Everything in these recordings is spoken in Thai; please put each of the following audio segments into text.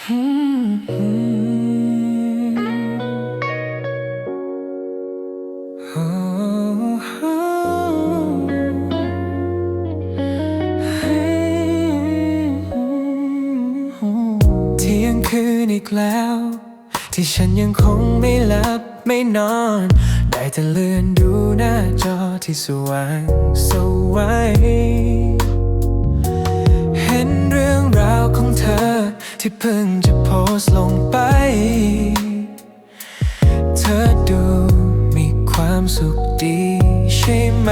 ที่ยงคืนอีกแล้ว ที่ฉันยังคงไม่หลับไม่นอน ได้แต่เลื่อนดูหน้าจอที่สว่างสวัย ที่เพิ่งจะโพสลงไป เธอดูมีความสุขดีใช่ไหม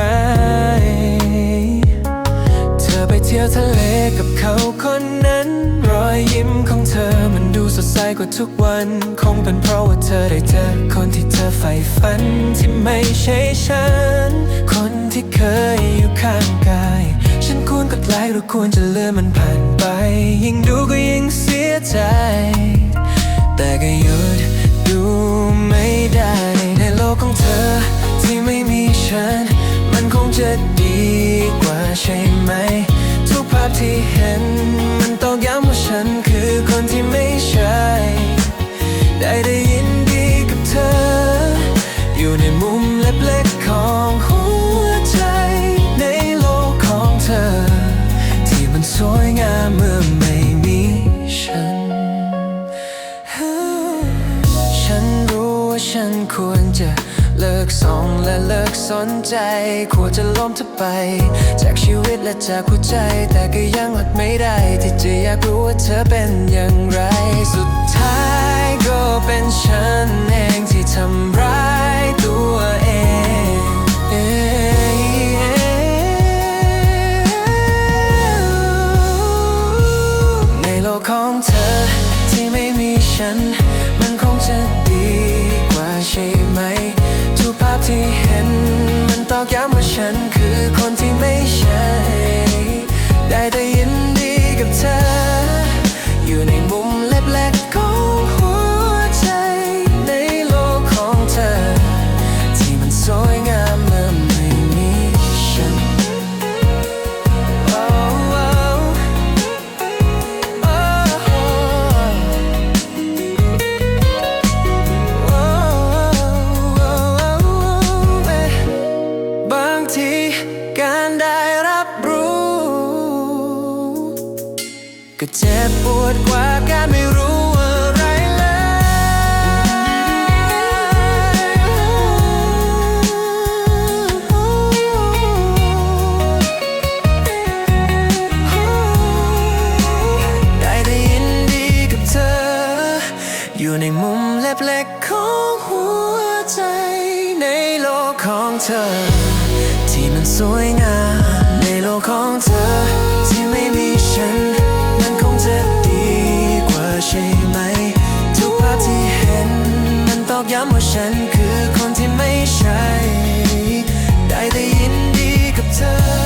เธอไปเที่ยวทะเลกับเขาคนนั้น รอยยิ้มของเธอมันดูสดใสกว่าทุกวัน คงเป็นเพราะว่าเธอได้เจอคนที่เธอใฝ่ฝันที่ไม่ใช่ฉัน คนที่เคยอยู่ข้างกาย ฉันควรกดไลค์หรือควรจะเลื่อนมันผ่านไป ยิ่งดูก็ ฉัน มันคงจะดีกว่าใช่ไหม ทุกภาพที่เห็น มันต้องย้ำว่าฉันคือคนที่ไม่ใช่ ได้ได้ยินดีกับเธอ อยู่ในมุมเล็กๆของหัวใจ ในโลกของเธอ ที่มันสวยงามเมื่อไม่มีฉัน ฉันรู้ว่าฉันควรจะ เลิกส่องและเลิกสนใจควรจะล้มเธอไป จากชีวิตและจากหัวใจ แต่ก็ยังอดไม่ได้ ที่จะอยากรู้ว่าเธอเป็นอย่างไร สุดท้ายก็เป็นฉันเองที่ทำร้ายตัวเองในโลกของเธอที่ไม่มีฉัน ก็เจ็บปวดกว่าการไม่รู้อะไรเลยได้ได้ยินดีกับเธอ อยู่ในมุมเล็กๆของหัวใจ ในโลกของเธอ ที่มันสวยงามในโลกของเธอ ย้ำว่าฉันคือคนที่ไม่ใช่ ได้แต่ยินดีกับเธอ